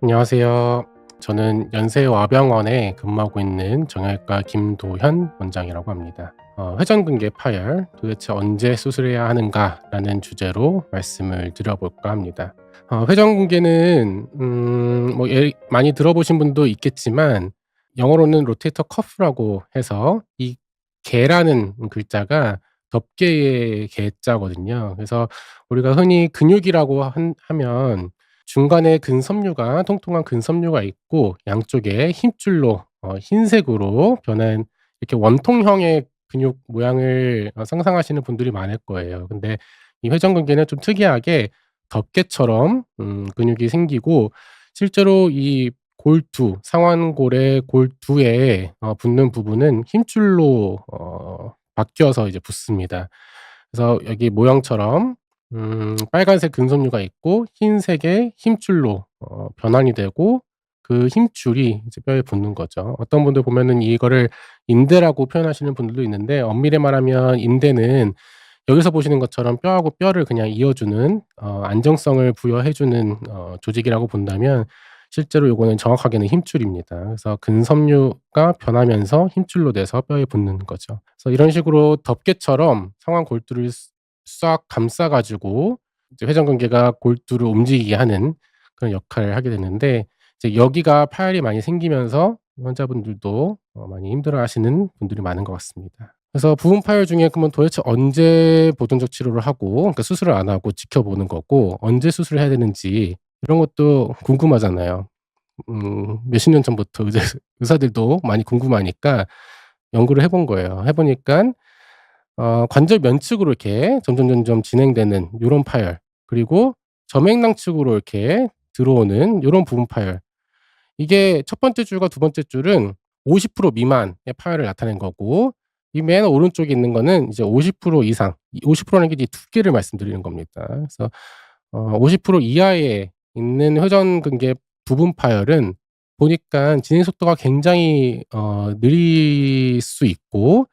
안녕하세요. 저는 연세와병원에 근무하고 있는 정형외과 김도현 원장이라고 합니다. 어, 회전근개 파열 도대체 언제 수술해야 하는가라는 주제로 말씀을 드려볼까 합니다. 어, 회전근개는 음, 뭐 예, 많이 들어보신 분도 있겠지만 영어로는 로테이터 커프라고 해서 이 개라는 글자가 덮개의 개자거든요. 그래서 우리가 흔히 근육이라고 한, 하면 중간에 근섬유가 통통한 근섬유가 있고 양쪽에 힘줄로 어 흰색으로 변한 이렇게 원통형의 근육 모양을 어 상상하시는 분들이 많을 거예요. 근데 이 회전근개는 좀 특이하게 덮개처럼 음 근육이 생기고 실제로 이 골두 상완골의 골두에 어 붙는 부분은 힘줄로 어 바뀌어서 이제 붙습니다. 그래서 여기 모형처럼 음 빨간색 근섬유가 있고 흰색의 힘줄로 어 변환이 되고 그 힘줄이 이제 뼈에 붙는 거죠. 어떤 분들 보면은 이거를 인대라고 표현하시는 분들도 있는데 엄밀히 말하면 인대는 여기서 보시는 것처럼 뼈하고 뼈를 그냥 이어주는 어 안정성을 부여해 주는 어 조직이라고 본다면 실제로 요거는 정확하게는 힘줄입니다. 그래서 근섬유가 변하면서 힘줄로 돼서 뼈에 붙는 거죠. 그래서 이런 식으로 덮개처럼 상완 골두를 싹 감싸 가지고 이제 회전근개가 골두를 움직이게 하는 그런 역할을 하게 되는데 이제 여기가 파열이 많이 생기면서 환자분들도 어 많이 힘들어하시는 분들이 많은 것 같습니다. 그래서 부분 파열 중에 그러면 도대체 언제 보존적 치료를 하고 그러니까 수술을 안 하고 지켜보는 거고 언제 수술을 해야 되는지 이런 것도 궁금하잖아요. 음 몇십 년 전부터 의사들도 많이 궁금하니까 연구를 해본 거예요. 해 보니깐 어 관절 면측으로 이렇게 점점 점점 진행되는 요런 파열 그리고 점액낭 측으로 이렇게 들어오는 요런 부분 파열 이게 첫 번째 줄과 두 번째 줄은 50% 미만의 파열을 나타낸 거고 이 맨 오른쪽에 있는 거는 이제 50% 이상 이50% 라는 게 이제 두께를 말씀드리는 겁니다. 그래서 어 50% 이하에 있는 회전근개 부분 파열은 보니깐 진행 속도가 굉장히 어 느릴 수 있고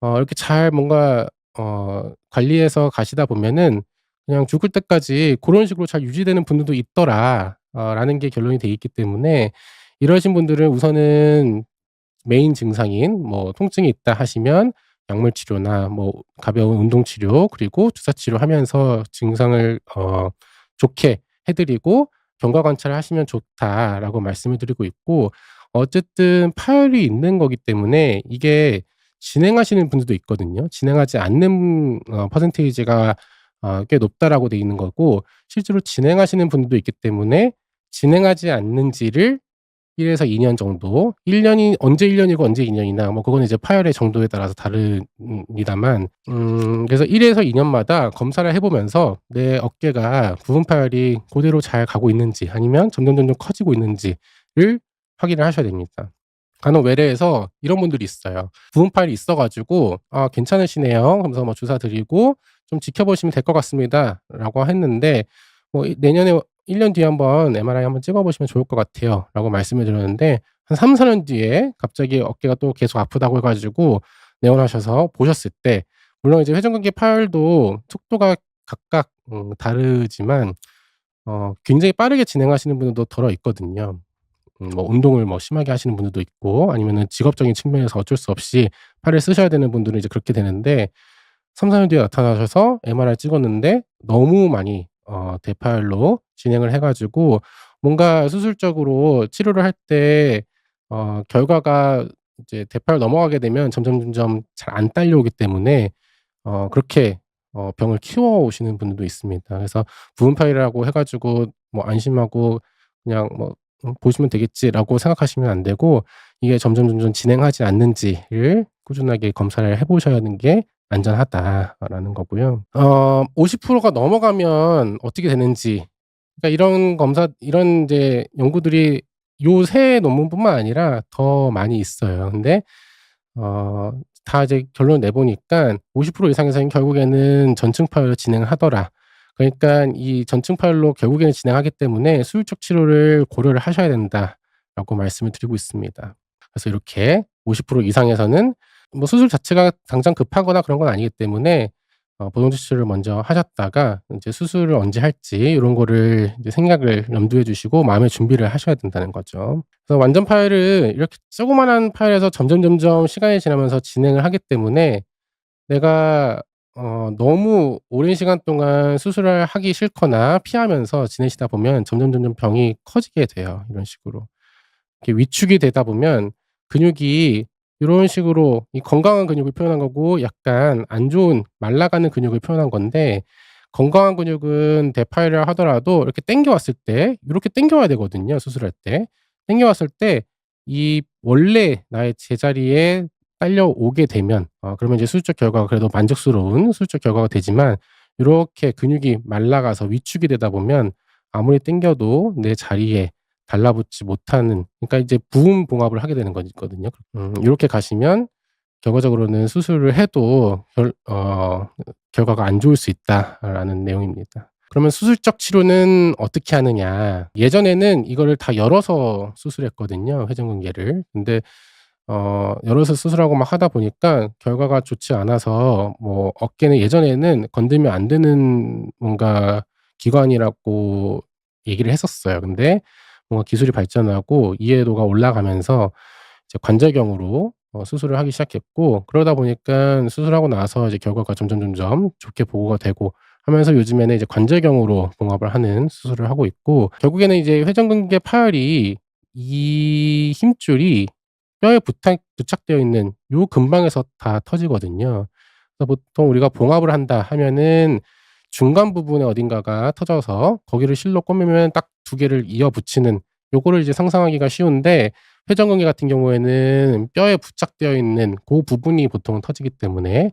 어 이렇게 잘 뭔가 어 관리해서 가시다 보면은 그냥 죽을 때까지 고런 식으로 잘 유지되는 분들도 있더라 어 라는 게 결론이 돼 있기 때문에 이러신 분들은 우선은 메인 증상인 뭐 통증이 있다 하시면 약물 치료나 뭐 가벼운 운동 치료 그리고 주사 치료하면서 증상을 어 좋게 해 드리고 경과 관찰을 하시면 좋다라고 말씀을 드리고 있고 어쨌든 파열이 있는 거기 때문에 이게 진행하시는 분들도 있거든요. 진행하지 않는 어 퍼센테이지가 어 꽤 높다라고 돼 있는 거고 실제로 진행하시는 분들도 있기 때문에 진행하지 않는지를 1 에서 2년 정도 1 년이 언제 1 년이고 언제 2 년이나 뭐 그거는 이제 파열의 정도에 따라서 다릅니다만 음 그래서 1 에서 2 년마다 검사를 해 보면서 내 어깨가 부분 파열이 고대로 잘 가고 있는지 아니면 점점 점점 커지고 있는지를 확인을 하셔야 됩니다. 간혹 외래에서 이런 분들이 있어요. 부분 파열이 있어 가지고 "아 괜찮으시네요." 하면서 뭐 주사 드리고 "좀 지켜보시면 될 것 같습니다."라고 했는데 뭐이 "내년에 1년 뒤에 한번 MRI 한번 찍어 보시면 좋을 것 같아요."라고 말씀을 드렸는데 한 3-4년 뒤에 갑자기 어깨가 또 계속 아프다고 해 가지고 내원하셔서 보셨을 때 물론 이제 회전근개 파열도 속도가 각각 음 다르지만 어 굉장히 빠르게 진행하시는 분들도 더러 있거든요. 음뭐 운동을 뭐 심하게 하시는 분들도 있고 아니면은 직업적인 측면에서 어쩔 수 없이 팔을 쓰셔야 되는 분들은 이제 그렇게 되는데 3-4년 뒤에 나타나셔서 MRI 찍었는데 너무 많이 어 대파열로 진행을 해 가지고 뭔가 수술적으로 치료를 할 때 어 결과가 이제 대파열 넘어가게 되면 점점 점점 잘 안 딸려오기 때문에 어 그렇게 어 병을 키워 오시는 분들도 있습니다. 그래서 부분 파열이라고 해 가지고 뭐 안심하고 그냥 뭐 '음 보시면 되겠지.'라고 생각하시면 안 되고 이게 점점 점점 진행하지 않는지를 꾸준하게 검사를 해 보셔야 하는 게 안전하다라는 거고요. 어 50%가 넘어가면 어떻게 되는지 그러니까 이런 검사 이런 이제 연구들이 요새 논문뿐만 아니라 더 많이 있어요. 근데 어 다 이제 결론을 내 보니깐 50% 이상에서는 결국에는 전증 파열을 진행하더라. 그러니깐 이 전증 파열로 결국에는 진행하기 때문에 "수술적 치료를 고려를 하셔야 된다."라고 말씀을 드리고 있습니다. 그래서 이렇게 50% 이상에서는 뭐 수술 자체가 당장 급하거나 그런 건 아니기 때문에 어 보통 지출을 먼저 하셨다가 인제 수술을 언제 할지 요런 거를 이제 생각을 염두에 두시고 마음의 준비를 하셔야 된다는 거죠. 그래서 완전 파열은 이렇게 조그마한 파열에서 점점 점점 시간이 지나면서 진행을 하기 때문에 내가 어 너무 오랜 시간 동안 수술을 하기 싫거나 피하면서 지내시다 보면 점점 점점 병이 커지게 돼요, 이런 식으로. 이렇게 위축이 되다 보면 근육이 요런 식으로 이 건강한 근육을 표현한 거고 약간 안 좋은 말라가는 근육을 표현한 건데 건강한 근육은 대파열을 하더라도 이렇게 당겨 왔을 때 요렇게 당겨 와야 되거든요, 수술할 때. 당겨 왔을 때 이 원래 나의 제자리에 딸려오게 되면 어 그러면 이제 수술적 결과가 그래도 만족스러운 수술적 결과가 되지만 요렇게 근육이 말라가서 위축이 되다 보면 아무리 당겨도 내 자리에 달라붙지 못하는 그러니까 이제 부분 봉합을 하게 되는 거거든요. 음 요렇게 가시면 결과적으로는 수술을 해도 결 어 '결과가 안 좋을 수 있다.'라는 내용입니다. 그러면 수술적 치료는 어떻게 하느냐. 예전에는 이거를 다 열어서 수술했거든요, 회전근개를. 근데 어 열어서 수술하고 막 하다 보니까 결과가 좋지 않아서 뭐 어깨는 예전에는 건들면 안 되는 뭔가 기관이라고 얘기를 했었어요. 근데 뭔가 기술이 발전하고 이해도가 올라가면서 이제 관절경으로 어 수술을 하기 시작했고 그러다 보니깐 수술하고 나서 이제 결과가 점점 점점 좋게 보고가 되고 하면서 요즘에는 이제 관절경으로 봉합을 하는 수술을 하고 있고 결국에는 이제 회전근개 파열이 이 힘줄이 뼈에 부탁 부착되어 있는 요 근방에서 다 터지거든요. 그래서 보통 우리가 봉합을 한다 하면은 중간 부분에 어딘가가 터져서 거기를 실로 꿰매면 딱 두 개를 이어 붙이는 요거를 이제 상상하기가 쉬운데 회전근개 같은 경우에는 뼈에 부착되어 있는 고 부분이 보통 터지기 때문에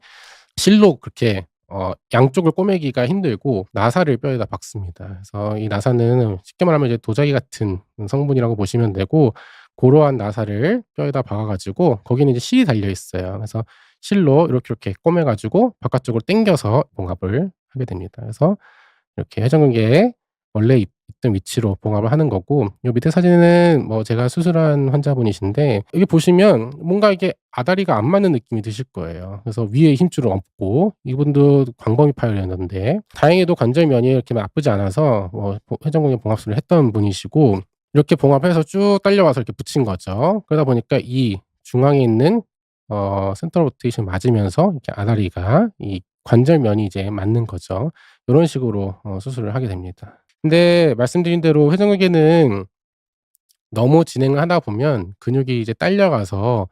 실로 그렇게 어 양쪽을 꿰매기가 힘들고 나사를 뼈에다 박습니다. 그래서 이 나사는 쉽게 말하면 이제 도자기 같은 성분이라고 보시면 되고 고러한 나사를 뼈에다 박아 가지고 거기는 이제 실이 달려 있어요. 그래서 실로 이렇게, 이렇게 꿰매 가지고 바깥쪽으로 당겨서 봉합을 하게 됩니다. 그래서 이렇게 회전근개에 원래 있 있던 위치로 봉합을 하는 거고 요 밑에 사진은 뭐 제가 수술한 환자분이신데 여기 보시면 뭔가 이게 아다리가 안 맞는 느낌이 드실 거예요. 그래서 위에 힘줄을 얹고 이분도 광범위 파열이었는데 다행히도 관절면이 이렇게 나쁘지 않아서 뭐 회전근개 봉합술을 했던 분이시고 이렇게 봉합해서 쭉 딸려와서 이렇게 붙인 거죠. 그러다 보니까 이 중앙에 있는 어 센트럴 로테이션 맞으면서 이렇게 아다리가 이 관절면이 이제 맞는 거죠. 요런 식으로 어 수술을 하게 됩니다. 근데 말씀드린 대로 회전근개는 너무 진행을 하다 보면 근육이 이제 딸려가서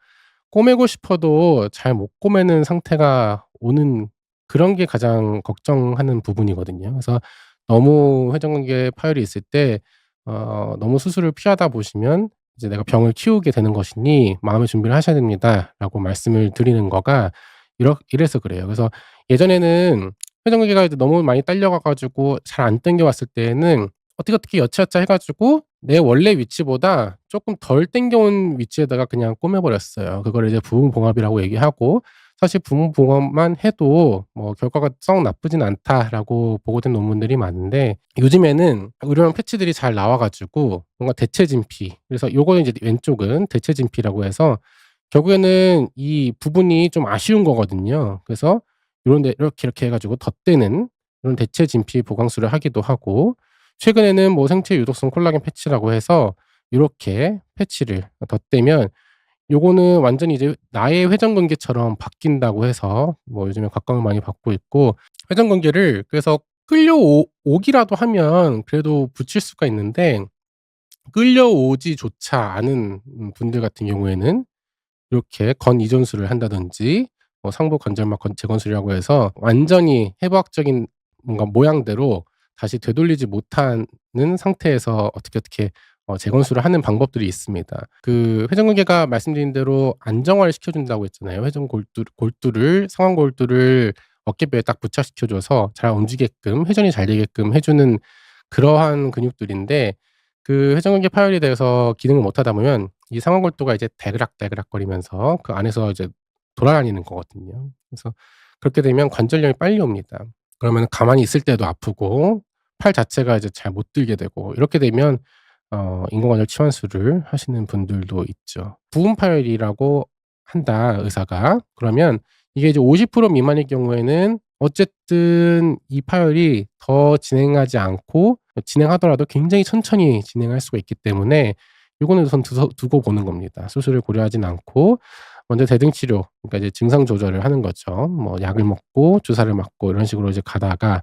꼬매고 싶어도 잘 못 꼬매는 상태가 오는 그런 게 가장 걱정하는 부분이거든요. 그래서 너무 회전근개 파열이 있을 때 어 너무 수술을 피하다 보시면 이제 "내가 병을 키우게 되는 것이니 마음의 준비를 하셔야 됩니다."라고 말씀을 드리는 거가 이러 이래서 그래요. 그래서 예전에는 회전근개가 이제 너무 많이 딸려가 가지고 잘안 당겨 왔을 때에는 어떻게, 어떻게 여차여차 해 가지고 내 원래 위치보다 쪼끔 덜 당겨온 위치에다가 그냥 꿰매 버렸어요. 그거를 이제 부분 봉합이라고 얘기하고 사실 부분 봉합만 해도 뭐 "결과가 썩 나쁘진 않다."라고 보고된 논문들이 많은데 요즘에는 의료용 패치들이 잘 나와 가지고 뭔가 대체 진피 그래서 요거는 이제 왼쪽은 대체 진피라고 해서 결국에는 이 부분이 좀 아쉬운 거거든요. 그래서 요런 데 이렇게, 이렇게 해 가지고 덧대는 그런 대체 진피 보강술을 하기도 하고 최근에는 뭐 생체 유독성 콜라겐 패치라고 해서 요렇게 패치를 덧대면 요거는 완전히 이제 나의 회전근개처럼 바뀐다고 해서 뭐 요즘에 각광을 많이 받고 있고 회전근개를 그래서 끌려오 오기라도 하면 그래도 붙일 수가 있는데 끌려오지조차 않은 음 분들 같은 경우에는 요렇게 건 이존술을 한다든지 뭐 상부 관절막 건 재건술이라고 해서 완전히 해부학적인 뭔가 모양대로 다시 되돌리지 못하는 상태에서 어떻게, 어떻게 어 재건술을 하는 방법들이 있습니다. 그 회전근개가 말씀드린 대로 안정화를 시켜준다고 했잖아요. 회전 골두 골두를 상완 골두를 어깨뼈에 딱 부착시켜 줘서 잘 움직이게끔 회전이 잘 되게끔 해 주는 그러한 근육들인데 그 회전근개 파열이 돼서 기능을 못 하다 보면 이 상완 골두가 이제 대그락 대그락 거리면서 그 안에서 이제 돌아다니는 거거든요. 그래서 그렇게 되면 관절염이 빨리 옵니다. 그러면은 가만히 있을 때도 아프고 팔 자체가 이제 잘 못 들게 되고 이렇게 되면 어 인공관절 치환술을 하시는 분들도 있죠. 부분 파열이라고 한다 의사가. 그러면 이게 이제 50% 미만일 경우에는 어쨌든 이 파열이 더 진행하지 않고 진행하더라도 굉장히 천천히 진행할 수가 있기 때문에 요거는 우선 두고 보는 겁니다. 수술을 고려하진 않고 먼저 대등 치료 그러니까 이제 증상 조절을 하는 거죠. 뭐 약을 먹고 주사를 맞고 이런 식으로 이제 가다가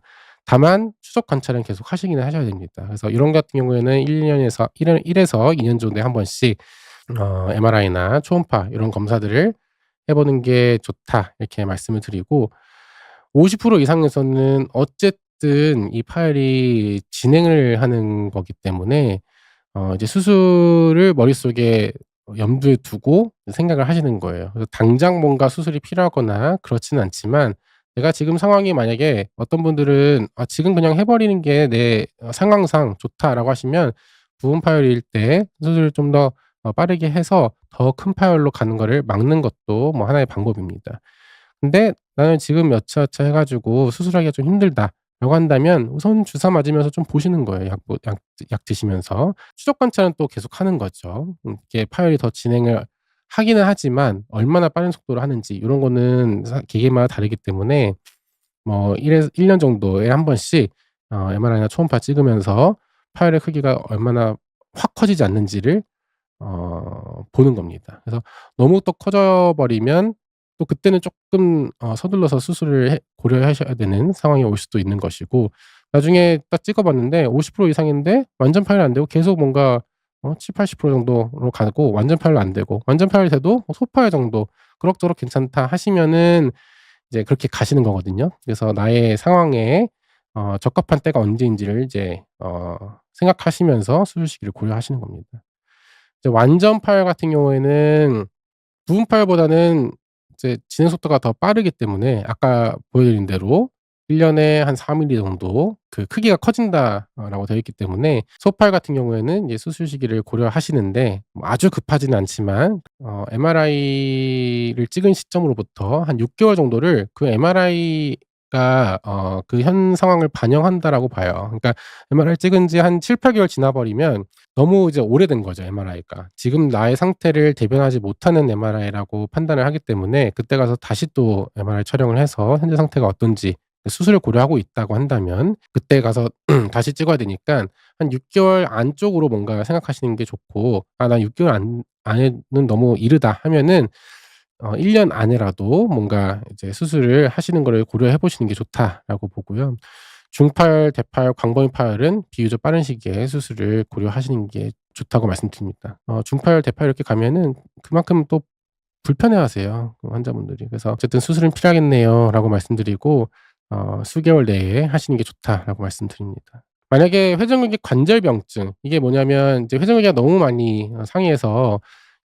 다만 추적 관찰은 계속 하시기는 하셔야 됩니다. 그래서 이런 같은 경우에는 1 년에서 1 1에서 2년 정도에 한 번씩 어 MRI나 초음파 이런 검사들을 해 보는 게 좋다 이렇게 말씀을 드리고 50% 이상에서는 어쨌든 이 파열이 진행을 하는 거기 때문에 어 이제 수술을 머릿속에 염두에 두고 생각을 하시는 거예요. 그래서 당장 뭔가 수술이 필요하거나 그렇지는 않지만 내가 지금 상황이 만약에 어떤 분들은 '아 지금 그냥 해 버리는 게내어 상황상 좋다.'라고 하시면 부분 파열일 때 수술을 좀더어 빠르게 해서 더 큰 파열로 가는 거를 막는 것도 뭐 하나의 방법입니다. 근데 '나는 지금 여차여차 해 가지고 수술하기가 좀 힘들다.'라고 한다면 우선 주사 맞으면서 좀 보시는 거예요, 약뭐약약 드시면서. 추적 관찰은 또 계속 하는 거죠. 음 이게 파열이 더 진행을 하기는 하지만 얼마나 빠른 속도로 하는지 요런 거는 사 개개인마다 다르기 때문에 뭐 1 에서 1년 정도에 한 번씩 어 MRI나 초음파 찍으면서 파열의 크기가 얼마나 확 커지지 않는지를 어 보는 겁니다. 그래서 너무 또 커져 버리면 또 그때는 쪼끔 어 서둘러서 수술을 해 고려하셔야 되는 상황이 올 수도 있는 것이고 나중에 딱 찍어 봤는데 50% 이상인데 완전 파열이 안 되고 계속 뭔가 어70-80% 정도로 가고 완전 파열은 안 되고 완전 파열이 돼도 뭐 소파열 정도 그럭저럭 괜찮다 하시면은 이제 그렇게 가시는 거거든요. 그래서 나의 상황에 어 적합한 때가 언제인지를 이제 어 생각하시면서 수술 시기를 고려하시는 겁니다. 이제 완전 파열 같은 경우에는 부분 파열보다는 이제 진행 속도가 더 빠르기 때문에 아까 보여드린 대로 1 년에 한4 밀리 정도 그 크기가 커진다 어 라고 되어 있기 때문에 소파열 같은 경우에는 이제 수술 시기를 고려하시는데 뭐 아주 급하지는 않지만 어 MRI를 찍은 시점으로부터 한 6 개월 정도를 그 MRI가 어 그 현 상황을 반영한다라고 봐요. 그러니까 MRI 찍은 지 한 7-8 개월 지나 버리면 너무 이제 오래된 거죠, MRI가. 지금 나의 상태를 대변하지 못하는 MRI라고 판단을 하기 때문에 그때 가서 다시 또 MRI 촬영을 해서 현재 상태가 어떤지 수술을 고려하고 있다고 한다면 그때 가서 다시 찍어야 되니깐 한6 개월 안쪽으로 뭔가 생각하시는 게 좋고 '아 난6 개월 안 안에는 너무 이르다.' 하면은 어 '1 년 안에라도 뭔가 이제 수술을 하시는 거를 고려해 보시는 게 좋다.'라고 보고요. 중파열, 대파열, 광범위 파열은 비교적 빠른 시기에 수술을 고려하시는 게 좋다고 말씀드립니다. 어 중파열, 대파열 이렇게 가면은 그만큼 또 불편해하세요, 그 환자분들이. 그래서 어쨌든 "수술은 필요하겠네요."라고 말씀드리고 어 "수개월 내에 하시는 게 좋다."라고 말씀드립니다. 만약에 회전근개 관절병증 이게 뭐냐면 이제 회전근개가 너무 많이 어 상해서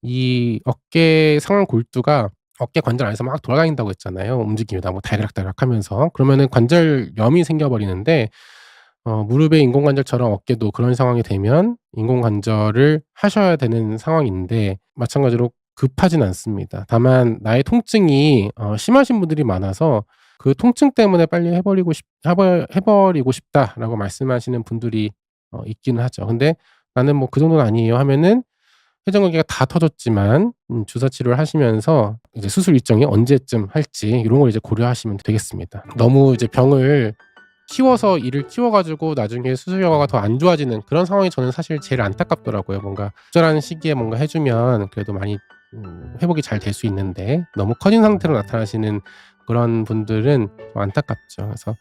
이 어깨 상완 골두가 어깨 관절 안에서 막 돌아다닌다고 했잖아요, 움직이다 뭐 달그락달그락 하면서. 그러면은 관절염이 생겨 버리는데 어 무릎의 인공관절처럼 어깨도 그런 상황이 되면 인공관절을 하셔야 되는 상황인데 마찬가지로 급하진 않습니다. 다만 나의 통증이 어 심하신 분들이 많아서 그 "통증 때문에 빨리 해 버리고 싶해버해 버 리고 싶다."라고 말씀하시는 분들이 어 있기는 하죠. 근데 "나는 뭐 그 정도는 아니에요." 하면은 회전근개가 다 터졌지만 음 주사 치료를 하시면서 이제 수술 일정이 언제쯤 할지 요런 걸 이제 고려하시면 되겠습니다. 너무 이제 병을 키워서 일을 키워 가지고 나중에 수술 결과가 더 안 좋아지는 그런 상황이 저는 사실 제일 안타깝더라고요. 뭔가 적절한 시기에 뭔가 해 주면 그래도 많이 음 회복이 잘 될 수 있는데 너무 커진 상태로 나타나시는 그런 분들은 좀 안타깝죠. 그래서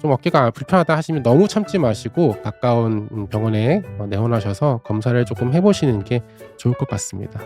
좀 "어깨가 불편하다." 하시면 너무 참지 마시고 가까운 음 병원에 어 내원하셔서 검사를 쪼끔 해 보시는 게 좋을 것 같습니다.